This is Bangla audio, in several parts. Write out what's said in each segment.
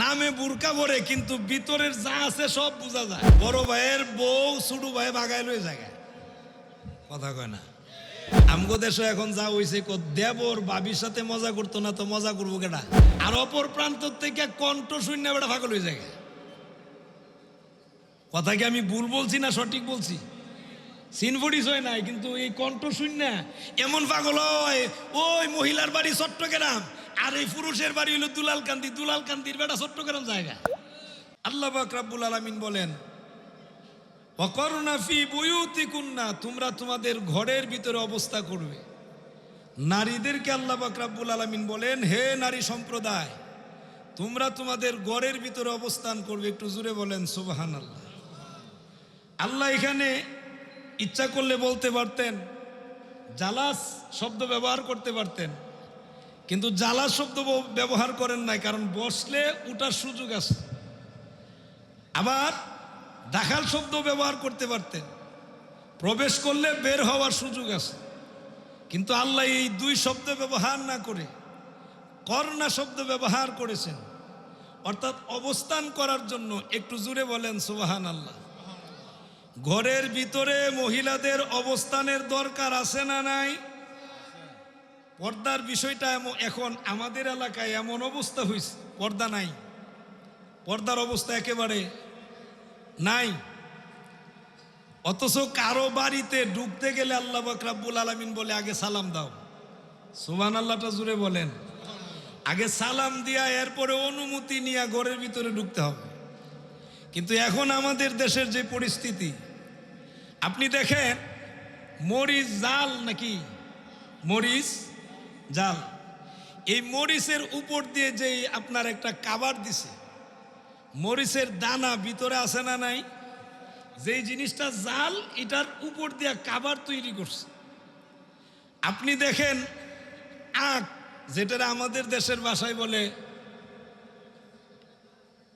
নামে বুরকা ভরে, কিন্তু ভিতরের যা আছে সব বোঝা যায়। বড় ভাইয়ের বউ ছোট ভাই বাগায় লয়ে জায়গায় কথা কয় না। আমগো দেশে এখন যা হইছে কো, দেবর বাবির সাথে মজা করতো না তো মজা করব কেটা আর অপর প্রান্ত থেকে কণ্ঠ শূন্য বেটা ফাঁকল হয়ে যায়। কথা কি আমি ভুল বলছি না সঠিক বলছি? সিনফুডিস হয় নাই, কিন্তু এই কণ্ঠ শূন্য এমন পাগল হয়, ওই মহিলার বাড়ি চট্টগ্রাম। আর এই পুরুষের বাড়ি হলো দুলাল কান্দি দুলাল কান্দির বেটা চট্টগ্রাম জায়গা। আল্লাহ রাব্বুল আলামিন বলেন অকরুণা ফি বুয়ুতিকুন্না তোমরা তোমাদের ঘরের ভিতরে অবস্থা করবে। নারীদেরকে আল্লাহ পাক রাব্বুল আলামিন বলেন, হে নারী সম্প্রদায়, তোমরা তোমাদের ঘরের ভিতরে অবস্থান করবে। একটু জুড়ে বলেন, সুবহানাল্লাহ। আল্লাহ এখানে ইচ্ছা করলে বলতে পারতেন, জালাস শব্দ ব্যবহার করতে পারতেন। কিন্তু জ্বালা শব্দ ব্যবহার করেন নাই, কারণ বসলে উঠার সুযোগ আছে। আবার দাখাল শব্দ ব্যবহার করতে পারতেন। প্রবেশ করলে বের হওয়ার সুযোগ আছে। কিন্তু আল্লাহ এই দুই শব্দ ব্যবহার না করে করোনা শব্দ ব্যবহার করেছেন। অর্থাৎ অবস্থান করার জন্য একটু জুড়ে বলেন সুবাহান আল্লাহ ঘরের ভিতরে মহিলাদের অবস্থানের দরকার আছে না নাই? পর্দার বিষয়টা এমন এখন আমাদের এলাকায় এমন অবস্থা হয়েছে পর্দা নাই। পর্দার অবস্থা একেবারে নাই। অথচ কারও বাড়িতে ঢুকতে গেলে আল্লাহ বাকরাবুল আলমিন বলে, আগে সালাম দাও। সুবান আল্লাহটা জুড়ে বলেন। আগে সালাম দিয়া এরপরে অনুমতি নিয়ে ঘরের ভিতরে ঢুকতে হবে। কিন্তু এখন আমাদের দেশের যে পরিস্থিতি, আপনি দেখেন, মরিচ জাল নাকি? মরিচ জাল। এই মরিচের উপর দিয়ে যে আপনার একটা কাবার দিছে, মরিচের দানা ভিতরে আছে না নাই? যেই জিনিসটা জাল, এটার উপর দিয়ে কাবার তৈরি করছে। আপনি দেখেন, আখ যেটা আমাদের দেশের ভাষায় বলে,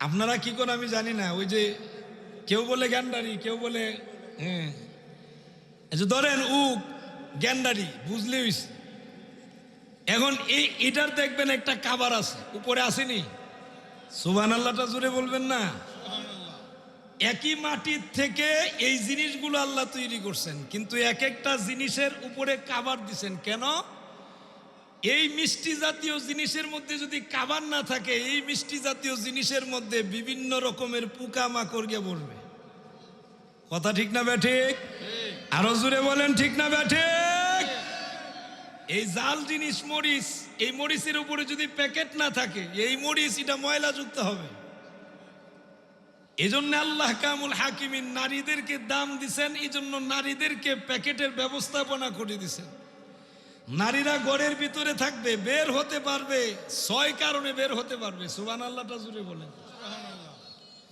আপনারা কি করে আমি জানি না, ওই যে কেউ বলে গ্যান্ডারি, কেউ বলে হ্যাঁ ধরেন উক, গ্যান্ডারি বুঝলে হইছে। এখন এই এটার দেখবেন একটা কাবার আছে উপরে আসেনি? সুবান আল্লাহটা জুড়ে বলবেন না? একই মাটির থেকে এই জিনিসগুলো আল্লাহ তৈরি করছেন কিন্তু এক একটা জিনিসের উপরে কাবার দিছেন। কেন? এই মিষ্টি জাতীয় জিনিসের মধ্যে যদি কাবার না থাকে এই মিষ্টি জাতীয় জিনিসের মধ্যে বিভিন্ন রকমের পোকা মাকড় গিয়ে বলবে কথা ঠিক না ব্যাঠিক? আরও জুড়ে বলেন ঠিক না ব্যাঠিক? এই জাল জিনিস মরিচ, এই মরিচের উপরে যদি প্যাকেট না থাকে, এই মরিচ, এটা ময়লা যুক্ত হবে। এজন্য আল্লাহ কামুল হাকিমিন নারীদেরকে দাম দিছেন এই জন্য নারীদেরকে প্যাকেটের ব্যবস্থাপনা করে দিছেন। নারীরা ঘরের ভিতরে থাকবে, বের হতে পারবে, ছয় কারণে বের হতে পারবে সুবান আল্লাহটা জুড়ে বলেন।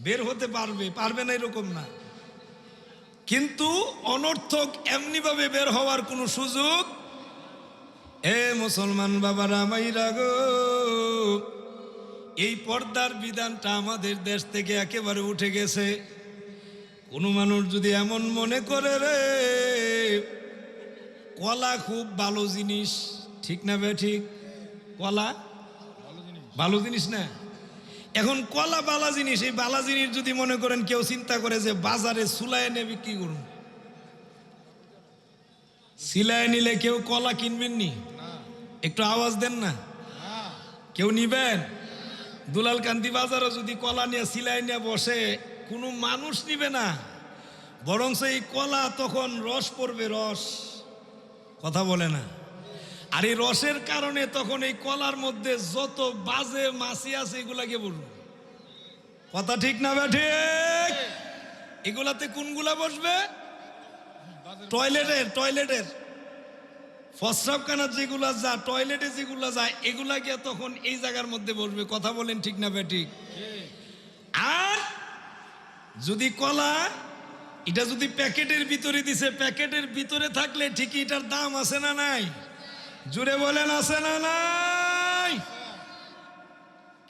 বের হতে পারবে পারবে না এরকম না। কিন্তু অনর্থক এমনিভাবে বের হওয়ার কোনো সুযোগ এ মুসলমান বাবারা মাইরা গো, এই পর্দার বিধানটা আমাদের দেশ থেকে একেবারে উঠে গেছে। কোনো মানুষ যদি এমন মনে করে রে, কলা খুব ভালো জিনিস, ঠিক না বে ঠিক? কলা? ভালো জিনিস না? এখন কলা বালা জিনিস, এই বালা জিনিস যদি মনে করেন, কেউ চিন্তা করে যে বাজারে সুলায় এনে বিক্রি করুন। সিলায় নিলে কেউ কলা কিনবেন নি? একটু আওয়াজ দেন না। কেউ নিবেন? দুলাল কান্তি বাজারে যদি কলা নিয়ে সিলাই নিয়ে বসে কোনো মানুষ নিবে না। বরং এই কলা তখন রস পড়বে রস। কথা বলে না। আর এই রসের কারণে তখন এই কলার মধ্যে যত বাজে মাছি আছে এগুলাকে বলব কথা ঠিক না ব্যাঠে এগুলাতে কোনগুলা বসবে? টয়লেটের টয়লেটের। প্রস্রাবখানার যেগুলা যা টয়লেটে যেগুলা যায় এগুলা গিয়ে তখন এই জায়গার মধ্যে বসবে। কথা বলেন ঠিক না ব্যাঠিক আর যদি কলা, এটা যদি প্যাকেটের ভিতরে দিছে, প্যাকেটের ভিতরে থাকলে ঠিকই এটার দাম আছে না নাই? জুড়ে বলেন, আছে না নাই?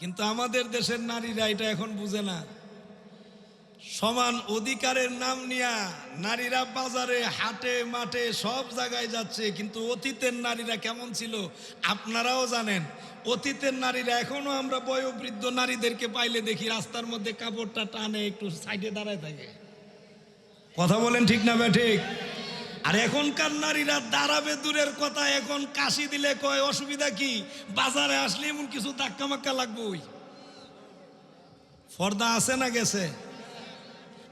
কিন্তু আমাদের দেশের নারীরা এটা এখন বুঝে না। সমান অধিকারের নাম নিয়া নারীরা বাজারে, হাটে, মাঠে সব জায়গায় যাচ্ছে, কিন্তু অতীতের নারীরা কেমন ছিল আপনারাও জানেন। অতীতের নারীরা, এখনও আমরা বয়োবৃদ্ধ নারীদেরকে পাইলে দেখি রাস্তার মধ্যে কাপড়টা টানে, একটু সাইডে দাঁড়ায় থাকে। কথা বলেন ঠিক না ঠিক? আর এখনকার নারীরা দাঁড়াবে দূরের কথা, এখন কাশি দিলে কয়, অসুবিধা কি? বাজারে আসলে এমন কিছু ধাক্কা মাক্কা লাগবেই? পর্দা আছে না গেছে?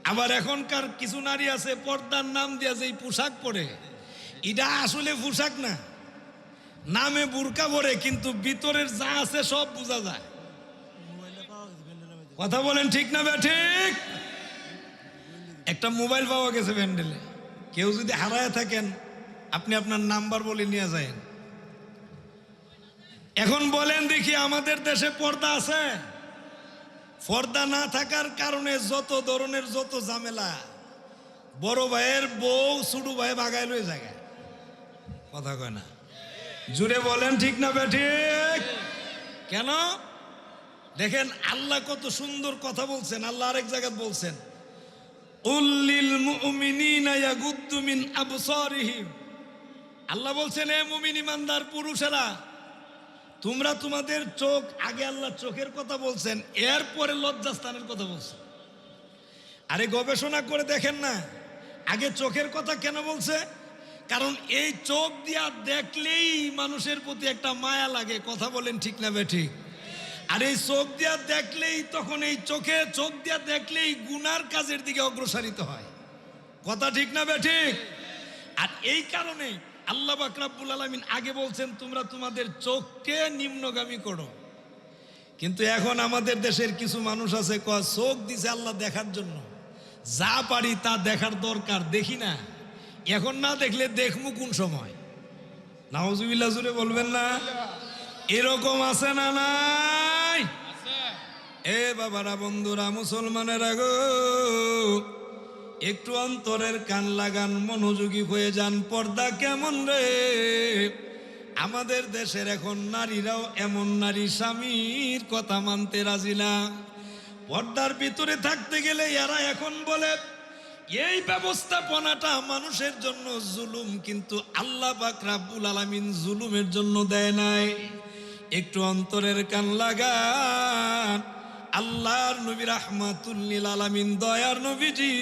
আবার এখনকার কিছু নারী আছে, পর্দার নাম দিয়ে যে পোশাক পরে, এটা আসলে পোশাক না। নামে বুরকা পরে, কিন্তু ভিতরের যা আছে সব বোঝা যায়। কথা বলেন ঠিক না বে ঠিক। একটা মোবাইল পাওয়া গেছে ব্যান্ডেলে। কেউ যদি হারায় থাকেন, আপনি আপনার নাম্বার বলে নিয়ে যায় এখন বলেন দেখি আমাদের দেশে পর্দা আছে? পর্দা না থাকার কারণে যত ধরনের যত ঝামেলা, বড় ভাইয়ের বউ ছোট ভাই বাগাই লয়ে জায়গায় কথা কয় না। জুড়ে বলেন, ঠিক না ঠিক? কেন? দেখেন, আল্লাহ কত সুন্দর কথা বলছেন, আল্লাহ আরেক জায়গায় বলছেন উল্লিল মুমিনিনা ইয়াগুদ্দু মিন আবসারিহিম। আল্লাহ বলছেন, এ মুমিন ইমানদার পুরুষেরা তোমরা তোমাদের চোখ, আগে আল্লাহ চোখের কথা বলছেন, এরপরে লজ্জাস্থানের কথা বলছেন। আরে গবেষণা করে দেখেন না, আগে চোখের কথা কেন বলছে? কারণ এই চোখ দিয়া দেখলেই মানুষের প্রতি একটা মায়া লাগে, কথা বলেন ঠিক না বে ঠিক? আর এই চোখ দিয়া দেখলেই তখন এই চোখে, চোখ দিয়া দেখলেই গুনার কাজের দিকে অগ্রসারিত হয়। কথা ঠিক না বে ঠিক? আর এই কারণে আল্লাহ বাকরাবুল আলমিন আগে বলছেন তোমরা তোমাদের চোখকে নিম্নগামী করো। কিন্তু এখন আমাদের দেশের কিছু মানুষ আছে কয় চোখ দিছে আল্লাহ দেখার জন্য। যা পারি তা দেখার দরকার দেখি না। এখন না দেখলে দেখমু কোন সময়? নাওজুবিল্লাহ জুড়ে বলবেন না? এরকম আছে না নাই? এ বাবারা বন্ধুরা মুসলমানেরা গো একটু অন্তরের কান লাগান, মনোযোগী হয়ে যান, পর্দা কেমন রে? আমাদের দেশের এখন নারীরাও এমন নারী, স্বামীর কথা মানতে রাজি না। পর্দার ভিতরে থাকতে গেলে এরা এখন বলে, এই ব্যবস্থাপনাটা মানুষের জন্য জুলুম, কিন্তু আল্লাহ পাক রাব্বুল আলামিন জুলুমের জন্য দেয় নাই। একটু অন্তরের কান লাগান আল্লাহর নবী রাহমাতুল্লিল আলামিন, দয়ার নবীজি,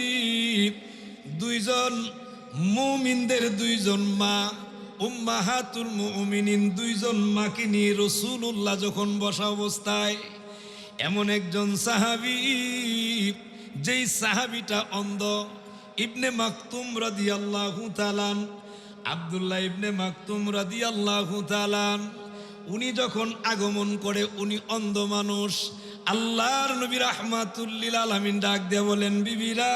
দুইজন মুমিনদের দুইজন মা, উম্মাহাতুল মুমিনিন দুইজন মাকে নিয়ে রসুল্লাহ যখন বসা অবস্থায়, এমন একজন সাহাবি, যেই সাহাবিটা অন্ধ, ইবনে মাকতুম রাদিয়াল্লাহু তাআলান আব্দুল্লাহ ইবনে মাকতুম রাদি রাদিয়াল্লাহু তাআলান উনি যখন আগমন করে, উনি অন্ধ মানুষ আল্লাহর নবী রাহমাতুল্লিল আলামিন ডাক দিয়ে বলেন, বিবিরা,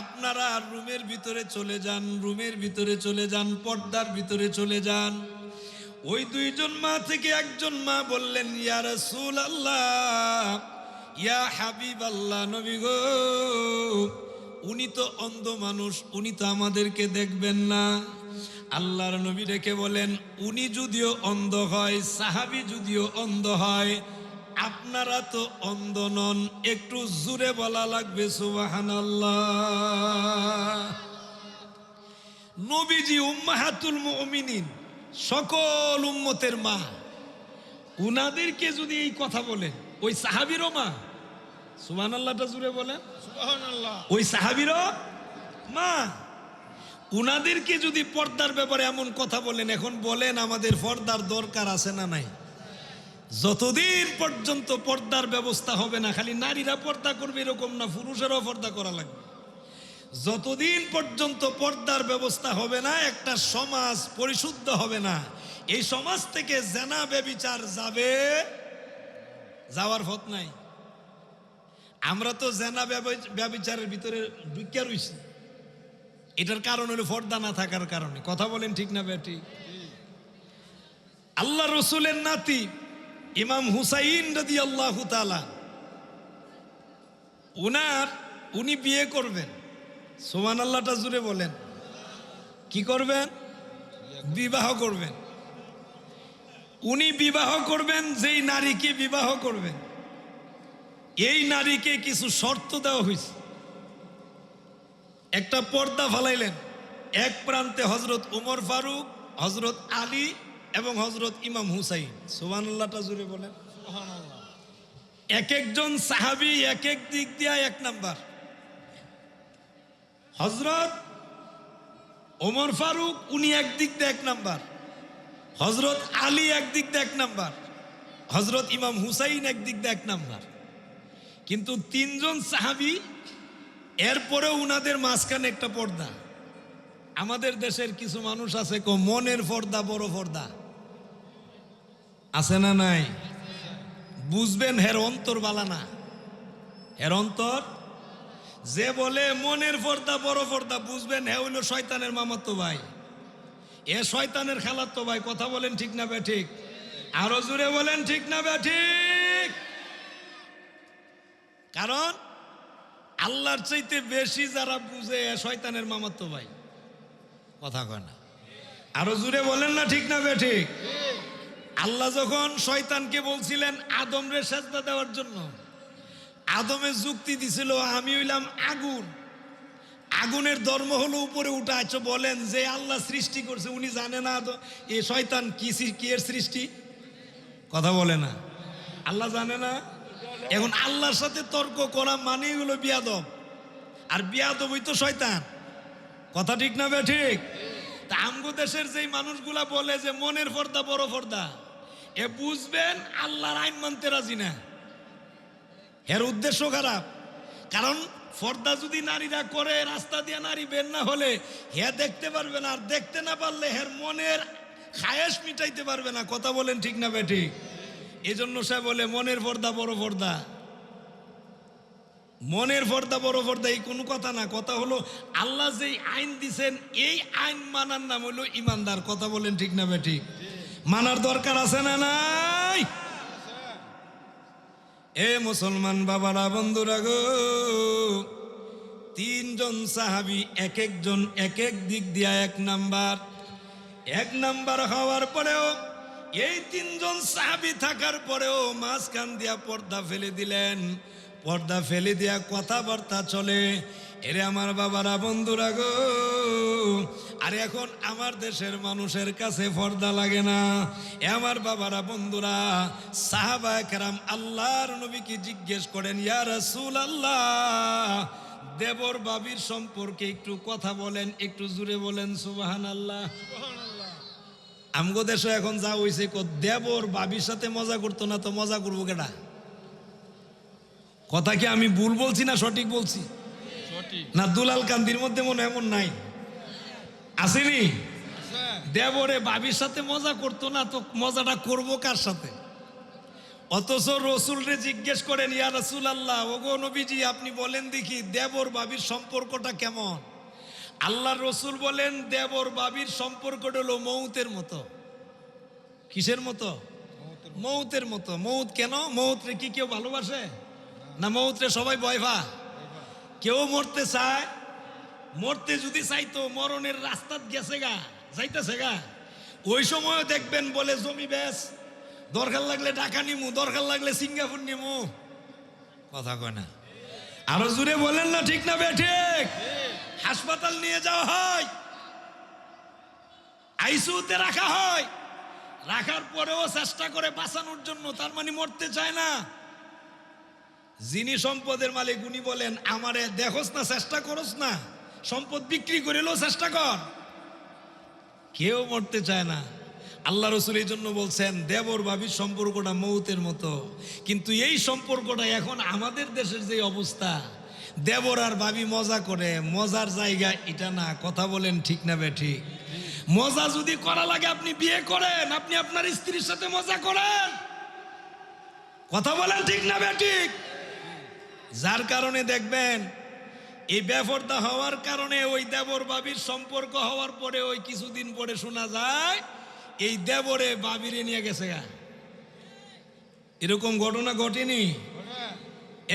আপনারা রুমের ভিতরে চলে যান, রুমের ভিতরে চলে যান, পর্দার ভিতরে চলে যান। ওই দুইজন মা থেকে একজন মা বললেন, ইয়া রাসূল আল্লাহ ইয়া হাবিব আল্লাহ নবী গো, উনি তো অন্ধ মানুষ, উনি তো আমাদেরকে দেখবেন না। আল্লাহর নবী রেখে বলেন, উনি যদিও অন্ধ হয়, সাহাবি যদিও অন্ধ হয় আপনারা তো অন্ধ নন একটু জুড়ে বলা লাগবে সুবাহান নবীজি উম্মাহাতুল মুমিনিন সকল উম্মতের মা। উনাদেরকে যদি এই কথা বলেন ওই সাহাবিরও মা। সুবান আল্লাহটা জুড়ে বলেন। ওই সাহাবিরও মা। উনাদেরকে যদি পর্দার ব্যাপারে এমন কথা বলেন এখন বলেন আমাদের পর্দার দরকার আছে না নাই? যতদিন পর্যন্ত পর্দার ব্যবস্থা হবে না খালি নারীরা পর্দা করবে এরকম না পুরুষেরও পর্দা করা লাগবে। যতদিন পর্যন্ত পর্দার ব্যবস্থা হবে না একটা সমাজ পরিশুদ্ধ হবে না এই সমাজ থেকে জেনা বেবিচার যাবে যাওয়ার পথ নাই। আমরা তো জেনা ব্যবি- ব্যবিচারের ভিতরে ঢুকিয়া রইছি। এটার কারণ হলো পর্দা না থাকার কারণে। কথা বলেন ঠিক না ব্যাটি আল্লাহ রসুলের নাতি ইমাম হুসাইন রদি আল্লাহ উনার, উনি বিয়ে করবেন। সোমান আল্লাহটা জুড়ে বলেন। কি করবেন? বিবাহ করবেন। উনি বিবাহ করবেন, যেই নারীকে বিবাহ করবেন। এই নারীকে কিছু শর্ত দেওয়া হয়েছে একটা পর্দা ফালাইলেন। এক প্রান্তে হজরত উমর ফারুক হজরত আলী এবং হজরত ইমাম হুসাইন সুবানুল্লাহটা জুড়ে বলেন। এক একজন সাহাবি এক এক দিক দিয়া এক নাম্বার। হজরত ওমর ফারুক উনি একদিক দিয়ে এক নাম্বার। হজরত আলী একদিক দিয়ে এক নাম্বার। হজরত ইমাম হুসাইন একদিক দিয়ে এক নাম্বার। কিন্তু তিনজন সাহাবি এরপরেও উনাদের মাঝখানে একটা পর্দা। আমাদের দেশের কিছু মানুষ আছে কো মনের পর্দা বড় পর্দা। আছে না নাই? বুঝবেন হের অন্তর বালা না। হের অন্তর? যে বলে মনের পর্দা, বড় পর্দা, বুঝবেন হ্যাঁ হইল শয়তানের মামাতো ভাই। এ শয়তানের খেলার তো ভাই, কথা বলেন ঠিক না ঠিক আরও জুড়ে বলেন ঠিক না ঠিক কারণ আল্লাহর চাইতে বেশি যারা বুঝে শয়তানের মামাতো ভাই। কথা কয় না। আরও জুড়ে বলেন না ঠিক না ঠিক আল্লাহ যখন শয়তানকে বলছিলেন, আদমরে সেজদা দেওয়ার জন্য। আদমের যুক্তি দিছিল, আমি হইলাম আগুন। আগুনের ধর্ম হলো উপরে উঠা আচ্ছা বলেন যে আল্লাহ সৃষ্টি করছে, উনি জানে না এ শয়তান কি সৃ- কি এর সৃষ্টি? কথা বলে না। আল্লাহ জানে না? এখন আল্লাহর সাথে তর্ক করা মানেই হলো বিয়াদব। আর বিয়াদবই তো শয়তান। কথা ঠিক না বে ঠিক? তা আমগো দেশের যেই মানুষগুলা বলে যে, মনের পর্দা বড় পর্দা। এ বুঝবেন, আল্লাহর আইন মানতে রাজি না। এর উদ্দেশ্য খারাপ। কারণ পর্দা যদি নারীরা করে, রাস্তা দিয়ে নারী বের না হলে হে দেখতে পারবে না, আর দেখতে না পারলে হের মনের খায়েশ মিটাইতে পারবে না। কথা বলেন ঠিক না বেটি এই জন্য সে বলে, মনের পর্দা বড় পর্দা মনের পর্দা বড় পর্দা এই কোনো কথা না। কথা হলো, আল্লাহ যেই আইন দিছেন, এই আইন মানার নাম হলো ইমানদার। কথা বলেন ঠিক না বেটি মানার দরকার আছে না নাই? এ মুসলমান বাবারা, বন্ধুরা গো, তিনজন সাহাবি এক একজন এক এক দিক দিয়া এক নাম্বার। এক নাম্বার হওয়ার পরেও, এই তিনজন সাহাবি থাকার পরেও মাঝখান দিয়া পর্দা ফেলে দিলেন। পর্দা ফেলে দিয়া কথাবার্তা চলে। এরে আমার বাবারা, বন্ধুরা গো আর এখন আমার দেশের মানুষের কাছে পর্দা লাগে না। এ আমার বাবারা বন্ধুরা সাহাবা কেরাম আল্লাহর নবীকে জিজ্ঞেস করেন ইয়া রাসূল আল্লাহ দেবর বাবির সম্পর্কে একটু কথা বলেন একটু জুড়ে বলেন সুবাহান আল্লাহ আমগো দেশে এখন যা হইছে কো দেবর বাবির সাথে মজা করতো না তো মজা করব কেটা কথা কি আমি ভুল বলছি না সঠিক বলছি? না দুলাল কান্দির মধ্যে মনে এমন নাই। আসেনি? দেবরে বাবির সাথে মজা করতো না তো মজাটা করব কার সাথে? অথচ রসুলরে জিজ্ঞেস করেন ইয়া রসুল আল্লাহ ওগো নবীজি আপনি বলেন দেখি দেবর বাবির সম্পর্কটা কেমন? আল্লাহ রসুল বলেন দেবর বাবির সম্পর্কটা হলো মৌতের মতো। কিসের মতো? মৌতের মতো। মৌত। কেন? মৌতরে কি কেউ ভালোবাসে? না মৌতরে সবাই ভয় ভা কেউ মরতে চায়? মরতে যদি চাইতো, মরণের রাস্তা গেছে গা, যাইতেছে গা। ওই সময় দেখবেন বলে, জমি বেশ দরকার লাগলে টাকা নিমু, দরকার লাগলে সিঙ্গাপুর নিমু। কথা কয় না। আরও জুড়ে বলেন না, ঠিক না ঠিক? হাসপাতাল নিয়ে যাওয়া হয়, আইসিউতে রাখা হয়। রাখার পরেও চেষ্টা করে বাঁচানোর জন্য, তার মানে মরতে চায় না। যিনি সম্পদের মালিক, উনি বলেন, আমারে দেখোস না, চেষ্টা করোস না। সম্পদ বিক্রি করিলেও চেষ্টা কর। কেউ মরতে চায় না। আল্লাহ রসুল এই জন্য বলছেন, দেবর ভাবির সম্পর্কটা মৌতের মতো। কিন্তু এই সম্পর্কটা এখন আমাদের দেশের যে অবস্থা, দেবর আর ভাবি মজা করে, মজার জায়গা এটা না, কথা বলেন ঠিক না ঠিক। মজা যদি করা লাগে আপনি বিয়ে করেন, আপনি আপনার স্ত্রীর সাথে মজা করেন। কথা বলেন ঠিক না ঠিক? যার কারণে দেখবেন এই ব্যাপারটা হওয়ার কারণে ওই দেবর বাবির সম্পর্ক হওয়ার পরে ওই কিছুদিন পরে শোনা যায়, এই দেবরে বাবিরে নিয়ে গেছে গা। এরকম ঘটনা ঘটেনি?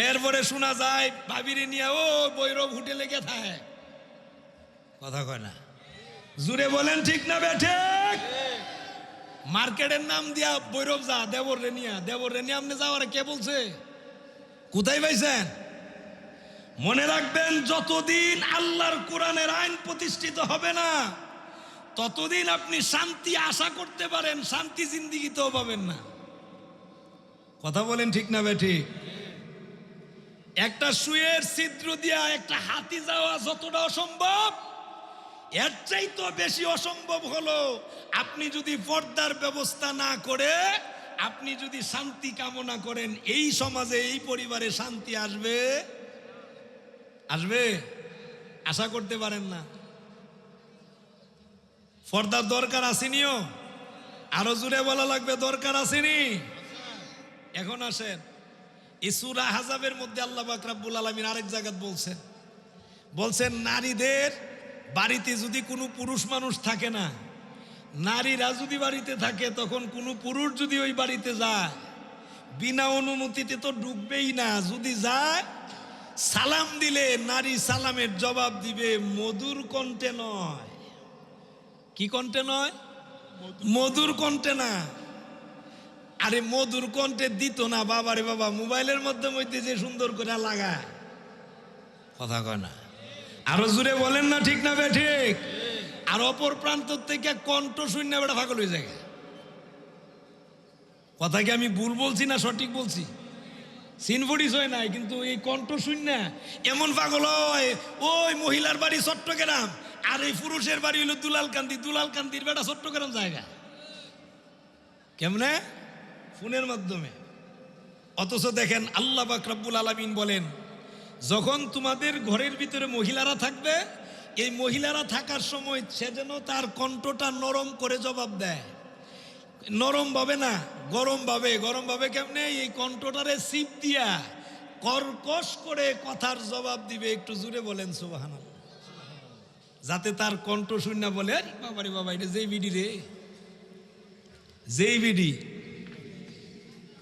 এরপরে শোনা যায়, বাবিরে নিয়ে ও বৈরব হোটেলে গে থাকে। কথা কয় না। জুড়ে বলেন, ঠিক না বেঠে মার্কেটের নাম দিয়া বৈরব যা দেবর রে নিয়া দেবর রে নিয়ে আপনি যাওয়ার কে বলছে? কোথায় পাইছেন? মনে রাখবেন, যতদিন আল্লাহর কোরআনের আইন প্রতিষ্ঠিত হবে না, ততদিন আপনি শান্তি আশা করতে পারেন, শান্তি জিন্দিগিতেও পাবেন না। কথা বলেন ঠিক না বেঠিক একটা সুয়ের ছিদ্র দিয়া একটা হাতি যাওয়া যতটা অসম্ভব, এর চাইতো বেশি অসম্ভব হলো, আপনি যদি পর্দার ব্যবস্থা না করে, আপনি যদি শান্তি কামনা করেন, এই সমাজে, এই পরিবারে শান্তি আসবে আসবে? আশা করতে পারেন না। পর্দার দরকার আসেনিও। আরও জুড়ে বলা লাগবে, দরকার আসেনি। এখন আসেন। ইসুরা হাজাবের মধ্যে আল্লাহ বাকরাবুল আলমিন আরেক জায়গাত বলছেন। বলছেন, নারীদের বাড়িতে যদি কোনো পুরুষ মানুষ থাকে না, নারীরা যদি বাড়িতে থাকে, তখন কোনো পুরুষ যদি ওই বাড়িতে যায়, বিনা অনুমতিতে তো ঢুকবেই না। যদি যায় সালাম দিলে নারী সালামের জবাব দিবে মধুর কণ্ঠে নয়। কি কণ্ঠে নয়? মধুর কণ্ঠে না। আরে মধুর কণ্ঠে দিত না বাবারে বাবা, মোবাইলের মধ্যে মধ্যে যে সুন্দর করে লাগায়। কথা কয় না। আরও জুড়ে বলেন না ঠিক না বে ঠিক? আর অপর প্রান্ত থেকে কণ্ঠ শূন্য বেটা ফাগল হয়ে যায়। কথা কি আমি ভুল বলছি না সঠিক বলছি? সিনফুডিস হয় নাই, কিন্তু এই কণ্ঠ শূন্য এমন পাগল হয়, ওই মহিলার বাড়ি চট্টগ্রাম, আর এই পুরুষের বাড়ি হলো দুলালকান্দি। দুলালকান্দির বেটা চট্টগ্রাম জায়গা। কেমনে? ফোনের মাধ্যমে। অথচ দেখেন আল্লাহ বাকরাবুল আলমিন বলেন, যখন তোমাদের ঘরের ভিতরে মহিলারা থাকবে, এই মহিলারা থাকার সময় সে যেন তার কণ্ঠটা নরম করে জবাব দেয়। নরম ভাবে না, গরম ভাবে। গরম ভাবে কেমনে? এই কণ্ঠটারে সিপ দিয়া কর্কশ করে কথার জবাব দিবে, একটু জুড়ে বলেন সুবাহান যাতে তার কণ্ঠ শূন্য বলে, "আরে বাবারে বাবা, এটা যেই বিডি রে? যেই বিডি।